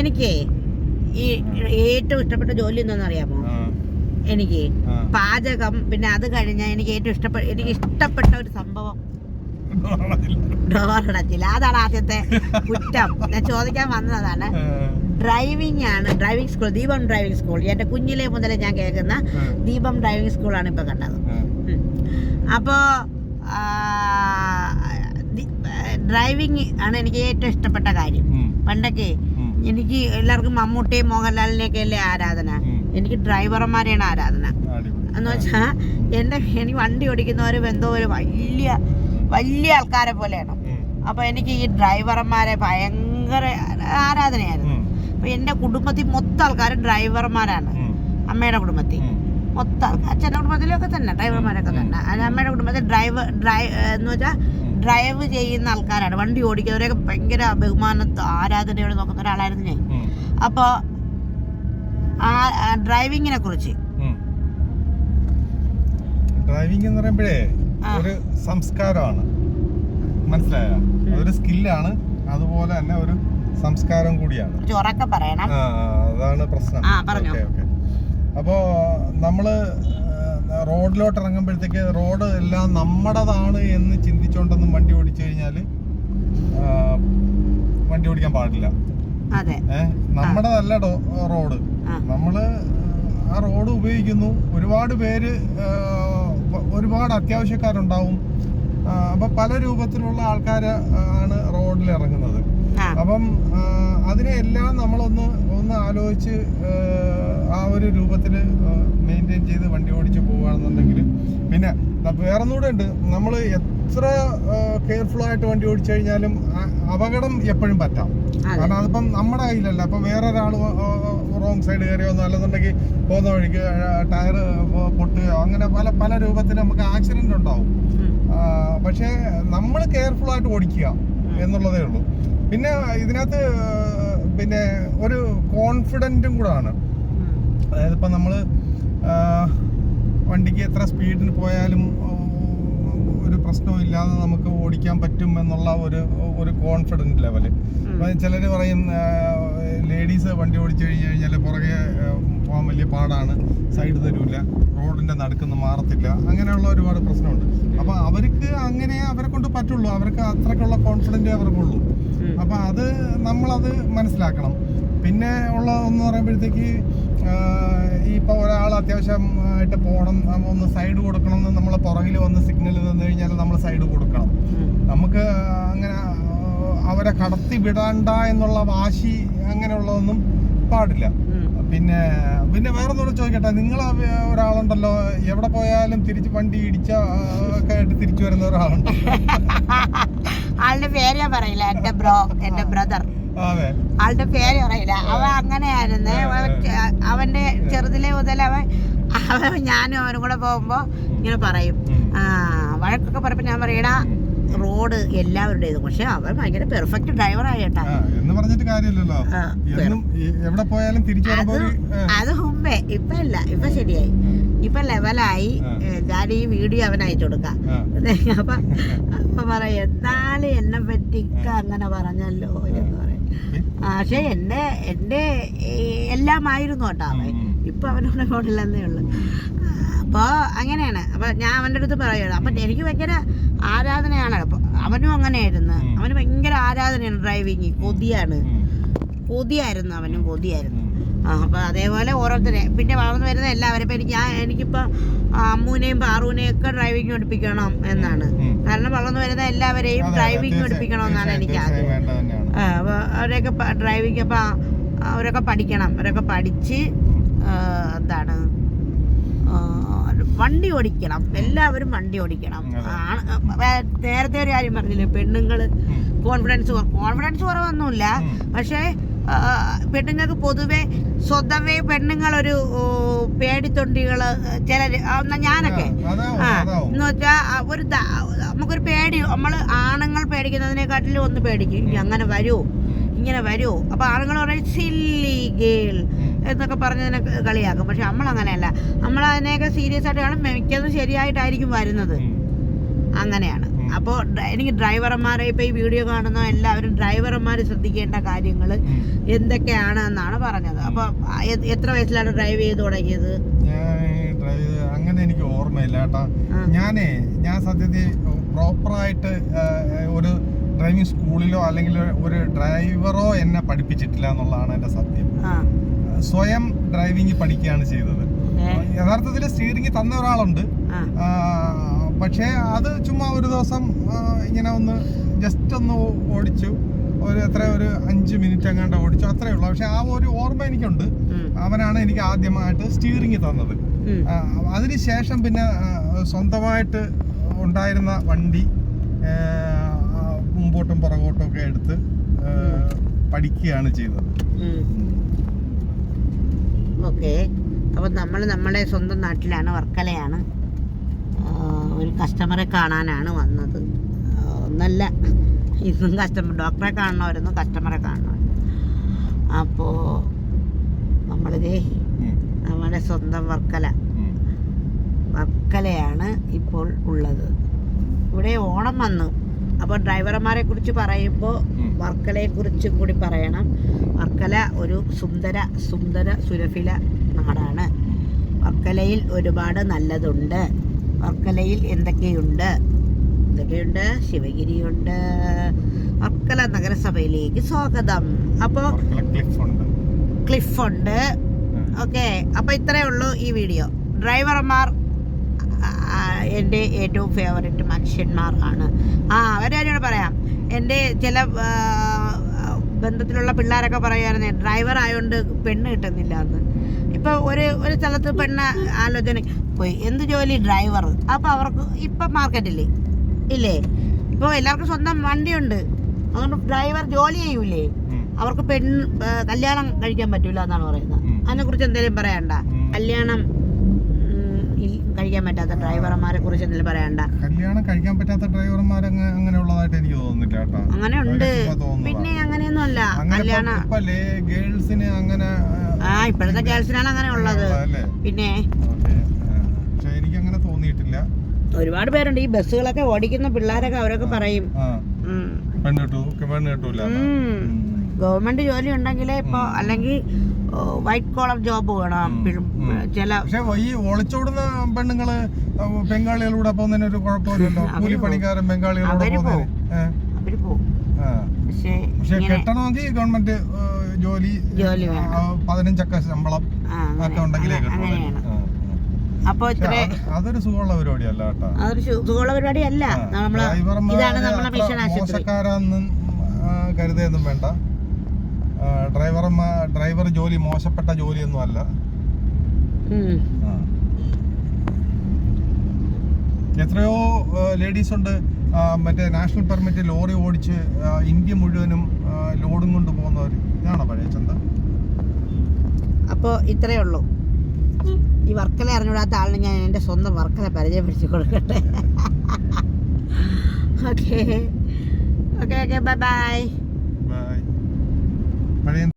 എനിക്ക് ഈ ഏറ്റവും ഇഷ്ടപ്പെട്ട ജോലി എന്താണെന്ന് അറിയാമോ എനിക്ക് പാചകം പിന്നെ അത് കഴിഞ്ഞാൽ എനിക്ക് ഏറ്റവും ഇഷ്ടപ്പെട്ട എനിക്ക് ഇഷ്ടപ്പെട്ട ഒരു സംഭവം. ഡോറടച്ചില്ല. അതാണ് ആദ്യത്തെ കുറ്റം. ഞാൻ ചോദിക്കാൻ വന്നതാണ്. ഡ്രൈവിംഗ് ആണ് driving school Deepam driving school. എന്റെ കുഞ്ഞിലെ മുതലേ ഞാൻ കേൾക്കുന്ന ദീപം ഡ്രൈവിംഗ് സ്കൂളാണ് ഇപ്പോൾ കണ്ടത്. അപ്പോൾ ഡ്രൈവിംഗ് ആണ് എനിക്ക് ഏറ്റവും ഇഷ്ടപ്പെട്ട കാര്യം. പണ്ടൊക്കെ എനിക്ക് എല്ലാവർക്കും മമ്മൂട്ടിയും മോഹൻലാലിനെയൊക്കെ അല്ലേ ആരാധന? എനിക്ക് ഡ്രൈവർമാരെയാണ് ആരാധന. എന്ന് വെച്ചാൽ എന്റെ എനിക്ക് വണ്ടി ഓടിക്കുന്നവരും എന്തോ ഒരു വലിയ വലിയ ആൾക്കാരെ പോലെയാണ്. അപ്പോൾ എനിക്ക് ഈ ഡ്രൈവർമാരെ ഭയങ്കര ആരാധനയായിരുന്നു. അപ്പോൾ എന്റെ കുടുംബത്തിൽ മൊത്തം ആൾക്കാർ ഡ്രൈവർമാരാണ്. അമ്മയുടെ കുടുംബത്തിൽ. മൊത്തം ആൾക്കാർ അച്ഛന്റെ കുടുംബത്തിലൊക്കെ തന്നെ ഡ്രൈവർമാരൊക്കെ തന്നെ. അമ്മയുടെ കുടുംബത്തിൽ ഡ്രൈവർ ഡ്രൈ എന്ന് വെച്ചാൽ ഡ്രൈവ് ചെയ്യുന്ന ആൾക്കാരാണ്. വണ്ടി ഓടിക്കുന്നവരെയൊക്കെ ഭയങ്കര ബഹുമാനത്ത് ആരാധനയോടെ നോക്കുന്ന ഒരാളായിരുന്നു ഞാൻ. അപ്പോൾ ആ ഡ്രൈവിങ്ങിനെ കുറിച്ച്. ഡ്രൈവിംഗ് എന്ന് പറയുമ്പോഴേ ഒരു സംസ്കാരമാണ്. മനസ്സിലായോ? അതൊരു സ്കില്ലാണ് അതുപോലെ തന്നെ ഒരു സംസ്കാരം കൂടിയാണ്. അതാണ് പ്രശ്നം. ആ, നമ്മൾ ഓക്കെ ഓക്കെ. അപ്പോൾ നമ്മൾ റോഡിലോട്ട് ഇറങ്ങുമ്പോഴത്തേക്ക് റോഡ് എല്ലാം നമ്മുടേതാണ് എന്ന് ചിന്തിച്ചുകൊണ്ടൊന്നും വണ്ടി ഓടിച്ചു കഴിഞ്ഞാൽ വണ്ടി ഓടിക്കാൻ പാടില്ല. നമ്മുടേതല്ല ഡോ- റോഡ്. നമ്മൾ ആ റോഡ് ഉപയോഗിക്കുന്നു. ഒരുപാട് പേര് ഒരുപാട് അത്യാവശ്യക്കാരുണ്ടാവും. അപ്പൊ പല രൂപത്തിലുള്ള ആൾക്കാർ ആണ് റോഡിൽ ഇറങ്ങുന്നത്. അപ്പം അതിനെല്ലാം അതിനെ എല്ലാം നമ്മളൊന്ന് ഒന്ന് ആലോചിച്ച് ആ, ഒരു രൂപത്തിൽ മെയിന്റെയിൻ ചെയ്ത് വണ്ടി ഓടിച്ച് പോവുകയാണെന്നുണ്ടെങ്കിൽ പിന്നെ വേറൊന്നുകൂടെ ഉണ്ട്. നമ്മൾ എത്ര കെയർഫുൾ ആയിട്ട് വണ്ടി ഓടിച്ചു കഴിഞ്ഞാലും അപകടം എപ്പോഴും പറ്റാം. കാരണം അതിപ്പം നമ്മുടെ കയ്യിലല്ല. അപ്പൊ വേറെ ഒരാൾ റോങ് സൈഡ് കയറിയോ അല്ലെന്നുണ്ടെങ്കിൽ പോകുന്ന വഴിക്ക് ടയർ പൊട്ടുകയോ അങ്ങനെ പല പല രൂപത്തിൽ നമുക്ക് ആക്സിഡന്റ് ഉണ്ടാവും. പക്ഷേ നമ്മൾ കെയർഫുൾ ആയിട്ട് ഓടിക്കുക എന്നുള്ളതേ ഉള്ളൂ. പിന്നെ ഇതിനകത്ത് പിന്നെ ഒരു കോൺഫിഡന്റും കൂടെ ആണ് അതായത് ഇപ്പം നമ്മൾ വണ്ടിക്ക് എത്ര സ്പീഡിന് പോയാലും പ്രശ്നവും ഇല്ലാതെ നമുക്ക് ഓടിക്കാൻ പറ്റും എന്നുള്ള ഒരു ഒരു കോൺഫിഡന്റ് ലെവൽ. ചിലർ പറയും ലേഡീസ് വണ്ടി ഓടിച്ചു കഴിഞ്ഞ് കഴിഞ്ഞാൽ പുറകെ പോകാൻ വലിയ പാടാണ് സൈഡ് തരൂല റോഡിന്റെ നടുക്കുന്ന് മാറത്തില്ല അങ്ങനെയുള്ള ഒരുപാട് പ്രശ്നമുണ്ട്. അപ്പൊ അവർക്ക് അങ്ങനെ അവരെ കൊണ്ട് പറ്റുള്ളൂ. അവർക്ക് അത്രയ്ക്കുള്ള കോൺഫിഡന്റ് അവർക്കുള്ളൂ ഉം. അപ്പൊ അത് നമ്മളത് മനസ്സിലാക്കണം. പിന്നെ ഉള്ള എന്ന് പറയുമ്പോഴത്തേക്ക് ഇപ്പോൾ ഒരാൾ അത്യാവശ്യം ആയിട്ട് പോകണം. ഒന്ന് സൈഡ് കൊടുക്കണം എന്ന് നമ്മൾ പുറകിൽ വന്ന് സിഗ്നൽ തന്നു കഴിഞ്ഞാൽ നമ്മൾ സൈഡ് കൊടുക്കണം. നമുക്ക് അങ്ങനെ അവരെ കടത്തി വിടണ്ട എന്നുള്ള വാശി അങ്ങനെയുള്ളതൊന്നും പാടില്ല. പിന്നെ പിന്നെ വേറെ ഒന്നുകൂടെ ചോദിക്കട്ടെ നിങ്ങൾ ഒരാളുണ്ടല്ലോ എവിടെ പോയാലും തിരിച്ച് വണ്ടി ഇടിച്ച ഒക്കെ ആയിട്ട് തിരിച്ചു വരുന്ന ഒരാളുണ്ട് ആളുടെ പേര് ഞാൻ പറയില്ല എന്റെ ബ്രോ എന്റെ ബ്രദർ. ആളുടെ പേര് പറയില്ല. അവൻ അങ്ങനെയായിരുന്നു. അവന്റെ ചെറുതിലെ മുതൽ അവൻ അവൻ ഞാനും അവനും കൂടെ പോകുമ്പോ ഇങ്ങനെ പറയും. ആ വഴക്കൊക്കെ പറയുമ്പോ ഞാൻ പറയടാ റോഡ് എല്ലാവരുടേതും പക്ഷെ അവൻ ഭയങ്കര പെർഫെക്റ്റ് ഡ്രൈവർ കേട്ടാ എന്ന് പറഞ്ഞിട്ട് കാര്യമില്ലല്ലോ. എവിടെ പോയാലും തിരിച്ചു അത് മുമ്പേ ഇപ്പൊ അല്ല ഇപ്പൊ ശരിയായി. ഇപ്പൊ ലെവലായി. ഞാൻ ഈ വീഡിയോ അവൻ അയച്ചു കൊടുക്കാം. അപ്പൊ അപ്പൊ പറയും എന്നാലും എന്നെ പറ്റിക്ക അങ്ങനെ പറഞ്ഞല്ലോ എന്ന് പറയും. പക്ഷെ എന്റെ എന്റെ എല്ലാം എല്ലാമായിരുന്നു കേട്ടോ അവൻ. ഇപ്പൊ അവനോട് ഫോണില്ലെന്നേ ഉള്ളു. അപ്പോൾ അങ്ങനെയാണ്. അപ്പൊ ഞാൻ അവന്റെ അടുത്ത് പറയുള്ളൂ അപ്പൊ എനിക്ക് ഭയങ്കര ആരാധനയാണ്. അപ്പൊ അവനും അങ്ങനെയായിരുന്നു. അവന് ഭയങ്കര ആരാധനയാണ് ഡ്രൈവിങ്. കൊതിയാണ്. കൊതിയായിരുന്നു അവനും കൊതിയായിരുന്നു. അപ്പോൾ അതേപോലെ ഓരോരുത്തരെ. പിന്നെ വളർന്നു വരുന്ന എല്ലാവരും ഇപ്പൊ എനിക്ക് ഞാൻ എനിക്കിപ്പോ അമ്മൂനെയും പാറുവിനെയും ഒക്കെ ഡ്രൈവിംഗ് പഠിപ്പിക്കണം എന്നാണ്. കാരണം വളർന്നു വരുന്ന എല്ലാവരെയും ഡ്രൈവിംഗ് പഠിപ്പിക്കണം എന്നാണ് എനിക്ക് ആഗ്രഹം. അവരെയൊക്കെ ഡ്രൈവിംഗ് അപ്പം അവരൊക്കെ പഠിക്കണം. അവരൊക്കെ പഠിച്ച് എന്താണ് വണ്ടി ഓടിക്കണം. എല്ലാവരും വണ്ടി ഓടിക്കണം. നേരത്തെ ഒരു കാര്യം പറഞ്ഞില്ലേ പെണ്ണുങ്ങൾ കോൺഫിഡൻസ് കോൺഫിഡൻസ് കുറവൊന്നുമില്ല. പക്ഷേ പെണ്ണുങ്ങൾക്ക് പൊതുവെ സ്വതവേ പെണ്ണുങ്ങളൊരു ചിലര് ആ, ഞാനൊക്കെ. ആ. എന്ന് വെച്ചാ ഒരു നമുക്കൊരു പേടി നമ്മൾ ആണുങ്ങൾ പേടിക്കുന്നതിനെക്കാട്ടിലും ഒന്ന് പേടിക്കും. ഇനി അങ്ങനെ വരുമോ ഇങ്ങനെ വരുമോ അപ്പൊ ആണുങ്ങൾ പറയും സില്ലി ഗേൾ. എന്നൊക്കെ പറഞ്ഞതിനെ കളിയാക്കും. പക്ഷെ നമ്മൾ അങ്ങനെയല്ല നമ്മൾ അതിനെയൊക്കെ സീരിയസ് ആയിട്ട് കാണും മിക്കതും ശരിയായിട്ടായിരിക്കും വരുന്നത്. അങ്ങനെയാണ്. അപ്പോൾ എനിക്ക് ഡ്രൈവർമാരെ ഇപ്പൊ ഈ വീഡിയോ കാണുന്ന എല്ലാവരും ഡ്രൈവർമാർ ശ്രദ്ധിക്കേണ്ട കാര്യങ്ങൾ. എന്തൊക്കെയാണ് എന്നാണ് പറഞ്ഞത്. അപ്പോൾ എത്ര വയസ്സിലാണ് ഡ്രൈവ് ചെയ്ത് തുടങ്ങിയത്? അങ്ങനെ എനിക്ക് ഓർമ്മയില്ല കേട്ടാ. ഞാനേ ഞാൻ സത്യത്തിൽ പ്രോപ്പറായിട്ട് ഒരു ഡ്രൈവിംഗ് സ്കൂളിലോ അല്ലെങ്കിൽ ഒരു ഡ്രൈവറോ എന്നെ പഠിപ്പിച്ചിട്ടില്ല എന്നുള്ളതാണ് എന്റെ സത്യം. സ്വയം ഡ്രൈവിംഗ് പഠിക്കുകയാണ് ചെയ്തത്. യഥാർത്ഥത്തിൽ സ്റ്റിയറിംഗ് തന്ന ഒരാളുണ്ട്. പക്ഷേ അത് ചുമ്മാ ഒരു ദിവസം ഇങ്ങനെ ഒന്ന് ജസ്റ്റ് ഒന്ന് ഓടിച്ചു. ഒരു എത്ര ഒരു അഞ്ച് മിനിറ്റ് അങ്ങാണ്ട് ഓടിച്ചു. അത്രേ ഉള്ളൂ. പക്ഷെ ആ ഒരു ഓർമ്മ എനിക്കുണ്ട്. അവനാണ് എനിക്ക് ആദ്യമായിട്ട് സ്റ്റീറിംഗ് തന്നത്. അതിനുശേഷം പിന്നെ സ്വന്തമായിട്ട് ഉണ്ടായിരുന്ന വണ്ടി മുമ്പോട്ടും പുറകോട്ടും ഒക്കെ എടുത്ത് പഠിക്കുകയാണ് ചെയ്തത്. ഓക്കെ. അപ്പോൾ നമ്മൾ നമ്മുടെ സ്വന്തം നാട്ടിലാണ് വർക്കലയാണ്. ഒരു കസ്റ്റമറെ കാണാനാണ് വന്നത്. ഒന്നല്ല ഇന്നും കസ്റ്റമർ ഡോക്ടറെ കാണണമായിരുന്നു കസ്റ്റമറെ കാണണമായിരുന്നു അപ്പോൾ നമ്മളിതേ നമ്മുടെ സ്വന്തം വർക്കല. വർക്കലയാണ് ഇപ്പോൾ ഉള്ളത്. ഇവിടെ ഓണം വന്നു. അപ്പോൾ ഡ്രൈവർമാരെ കുറിച്ച് പറയുമ്പോൾ. വർക്കലയെ കുറിച്ചും കൂടി പറയണം. വർക്കല ഒരു സുന്ദര സുന്ദര സുരഭില നാടാണ്. വർക്കലയിൽ ഒരുപാട് നല്ലതുണ്ട്. വർക്കലയിൽ എന്തൊക്കെയുണ്ട്? എന്തൊക്കെയുണ്ട്? ശിവഗിരിയുണ്ട്. വർക്കല നഗരസഭയിലേക്ക് സ്വാഗതം. അപ്പോൾ ക്ലിഫുണ്ട്. ഓക്കെ. അപ്പോൾ ഇത്രയേ ഉള്ളൂ ഈ വീഡിയോ. ഡ്രൈവർമാർ എന്റെ ഏറ്റവും ഫേവററ്റ് മനുഷ്യന്മാർ ആണ് ആ അവരോട് പറയാം. എന്റെ ചില ബന്ധത്തിലുള്ള പിള്ളേരൊക്കെ പറയുമായിരുന്നേ ഡ്രൈവർ ആയതുകൊണ്ട് പെണ്ണ് കിട്ടുന്നില്ല എന്ന് ഇപ്പോൾ ഒരു ഒരു സ്ഥലത്ത് പെണ്ണ് ആലോചന പോയി എന്ത് ജോലി ഡ്രൈവർ അപ്പോൾ അവർക്ക് ഇപ്പം മാർക്കറ്റില്ലേ ഇല്ലേ? ഇപ്പോൾ എല്ലാവർക്കും സ്വന്തം വണ്ടിയുണ്ട്. അതുകൊണ്ട് ഡ്രൈവർ ജോലി ചെയ്യൂലേ? അവർക്ക് പെണ് കല്യാണം കഴിക്കാൻ പറ്റൂല എന്നാണ് പറയുന്നത്. അതിനെക്കുറിച്ച് അതിനെ കുറിച്ച് എന്തെങ്കിലും പറയണ്ട കല്യാണം കഴിക്കാൻ പറ്റാത്ത ഡ്രൈവർമാരെ കുറിച്ച് എന്തെങ്കിലും പറയണ്ട. കല്യാണം കഴിക്കാൻ പറ്റാത്ത ഡ്രൈവർമാർ അങ്ങനെ ഉള്ളതായിട്ട് എനിക്ക് തോന്നുന്നില്ല കേട്ടോ. അങ്ങനെ ഉണ്ട്. പിന്നെ അങ്ങനെയൊന്നും അല്ല കല്യാണം. ഗേൾസിന് അങ്ങനെ ആ ഇപ്പോഴത്തെ ഗേൾസിനാണ് അങ്ങനെ ഉള്ളത്. പിന്നെ പക്ഷെ എനിക്ക് അങ്ങനെ തോന്നിയിട്ടില്ല. ഒരുപാട് പേരുണ്ട്. ഈ ബസ്സുകളൊക്കെ ഓടിക്കുന്ന പിള്ളേരൊക്കെ അവരൊക്കെ പറയും. ഗവൺമെന്റ് ജോലി ഉണ്ടെങ്കിലേ ഇപ്പൊ അല്ലെങ്കിൽ വൈറ്റ് കോളർ ജോബ് വേണം. ചില പക്ഷെ ഈ ഒളിച്ചോടുന്ന പെണ്ണുങ്ങൾ ബംഗാളികളൂടെ പോകുന്നതിന് ഒരു കുഴപ്പമില്ലല്ലോ കൂലിപ്പണിക്കാരൻ ബംഗാളികളൂടെ അവർ. പക്ഷേ കെട്ടണമെങ്കിൽ ഗവൺമെന്റ് ജോലി ജോലി പതിനഞ്ചക്ക ശമ്പളം. ഒക്കെ ഉണ്ടെങ്കിലേ. അപ്പൊ അതൊരു സുഖമുള്ള പരിപാടിയല്ല കേട്ടോ. അതൊരു സുഖമുള്ള പരിപാടിയല്ല. നമ്മളെ നമ്മൾ ഇതാണ് നമ്മളെ മിഷൻ ആശുപത്രി. മോശക്കാരാന്നും വേണ്ട. ആ, ഡ്രൈവർമാർ ഡ്രൈവർ ജോലി മോശപ്പെട്ട ജോലിയൊന്നും അല്ല. എത്രയോ ലേഡീസ് ഉണ്ട്. മറ്റേ നാഷണൽ പെർമിറ്റ് ലോറി ഓടിച്ച് ഇന്ത്യ മുഴുവനും ലോഡും കൊണ്ട് പോകുന്നവർ ഇതാണോ പഴയ ചന്ത? അപ്പോൾ ഇത്രയേ ഉള്ളൂ. ഈ വർക്കല അറിഞ്ഞൂടാത്ത ആളിന് ഞാൻ എന്റെ സ്വന്തം വർക്കല പരിചയപ്പെടുത്തി കൊടുക്കട്ടെ. Okay okay okay bye bye bye പഴയ